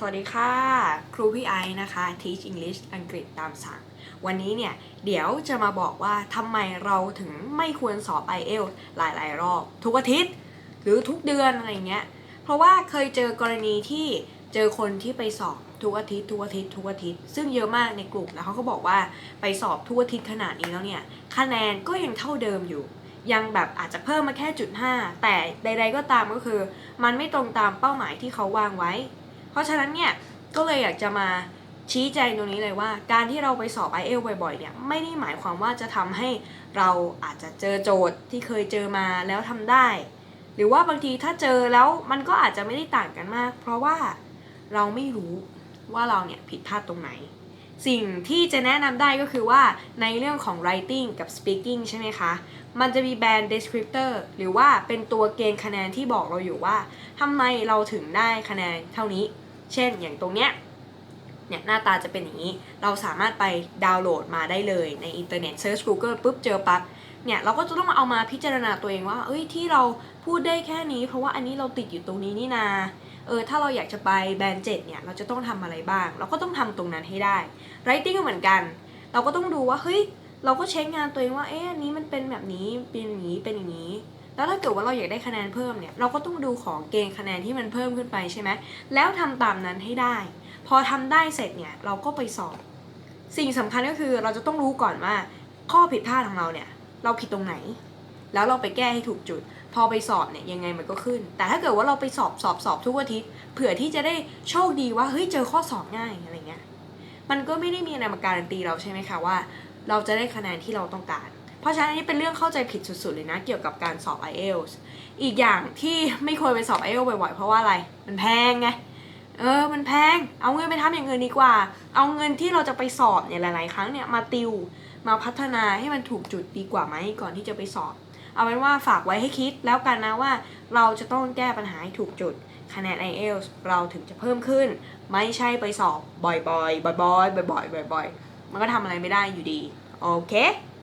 สวัสดีค่ะ ครูพี่ไอนะคะ Teach English อังกฤษตามสั่ง วันนี้เนี่ย เดี๋ยวจะมาบอกว่าทำไมเราถึงไม่ควรสอบ IELTS หลาย ๆ รอบ ทุกอาทิตย์ หรือทุกเดือนอะไรเงี้ย เพราะว่าเคยเจอกรณีที่เจอคนที่ไปสอบทุกอาทิตย์ทุกอาทิตย์ทุกอาทิตย์ ซึ่งเยอะมากในกลุ่มแล้วเขาก็บอกว่าไปสอบทุกอาทิตย์ขนาดนี้แล้วเนี่ย คะแนนก็ยังเท่าเดิมอยู่ยังแบบอาจจะเพิ่มมาแค่จุด5แต่ใด ๆก็ตามก็คือ มันไม่ตรงตามเป้าหมายที่เขาวางไว้ เพราะฉะนั้นเนี่ยก็เลยอยากจะมาชี้แจงตรงนี้เลยว่า การที่เราไปสอบ i อเอลบ่อยๆ เนี่ยไม่ได้หมายความว่าจะทำให้เราอาจจะเจอโจทย์ที่เคยเจอมาแล้วทำได้ หรือว่าบางทีถ้าเจอแล้วมันก็อาจจะไม่ได้ต่างกันมาก เพราะว่าเราไม่รู้ว่าเราเนี่ยผิดพลาดตรงไหน สิ่งที่จะแนะนำได้ก็คือว่าในเรื่องของ writing กับ speaking ใช่ไหมคะ มันจะมีแบรนด์ descriptor หรือว่าเป็นตัวเกณฑ์คะแนนที่บอกเราอยู่ว่าทำไมเราถึงได้คะแนนเท่านี้ เช่นอย่างตรงเนี้ยเนี่ยหน้าตาจะเป็นอย่างนี้ เราสามารถไปดาวน์โหลดมาได้เลยในอินเทอร์เน็ต Search Google ปุ๊บเจอปั๊บเนี่ยเราก็จะต้องเอามาพิจารณาตัวเองว่า เอ้ยที่เราพูดได้แค่นี้ เพราะว่าอันนี้เราติดอยู่ตรงนี้นี่นา เออถ้าเราอยากจะไปแบรนด์เจ็ดเนี่ยเราจะต้องทำอะไรบ้าง เราก็ต้องทำตรงนั้นให้ได้ Writing ก็เหมือนกัน เราก็ต้องดูว่าเฮ้ยเราก็เช็คงานตัวเองว่าเอ๊ะอันนี้มันเป็นแบบนี้เป็นอย่างนี้เป็นอย่างนี้ แล้วถ้าเกิดว่าเราอยากได้คะแนนเพิ่มเนี่ยเราก็ต้องดูของเกณฑ์คะแนนที่มันเพิ่มขึ้นไปใช่ไหมแล้วทำตามนั้นให้ได้ พอทำได้เสร็จเนี่ยเราก็ไปสอบ สิ่งสำคัญก็คือเราจะต้องรู้ก่อนว่า ข้อผิดพลาดของเราเนี่ยเราผิดตรงไหน แล้วเราไปแก้ให้ถูกจุด พอไปสอบเนี่ยยังไงมันก็ขึ้น แต่ถ้าเกิดว่าเราไปสอบสอบสอบทุกอาทิตย์เผื่อที่จะได้โชคดีว่าเฮ้ยเจอข้อสอบง่ายอะไรเงี้ยมันก็ไม่ได้มีอะไรมาการันตีเราใช่ไหมคะว่า เราจะได้คะแนนที่เราต้องการ เพราะฉะนั้นนนี้เป็นเรื่องเข้าใจผิดสุดๆเลยนะ เกี่ยวกับการสอบ IELTS อีกอย่างที่ไม่ควรไปสอบ IELTS บ่อยๆ เพราะว่าอะไร มันแพงไง เออ มันแพง เอาเงินไปทำอย่างอื่นดีกว่า เอาเงินที่เราจะไปสอบเนี่ยหลาย ๆ ครั้งเนี่ยมาติว มาพัฒนาให้มันถูกจุดดีกว่าไหมก่อนที่จะไปสอบ เอาเป็นว่าฝากไว้ให้คิดแล้วกันนะว่า เราจะต้องแก้ปัญหาให้ถูกจุดคะแนน IELTS เราถึงจะเพิ่มขึ้น ไม่ใช่ไปสอบบ่อยๆ บ่อยๆ บ่อยๆ บ่อยๆมันก็ทำอะไรไม่ได้อยู่ดี โอเค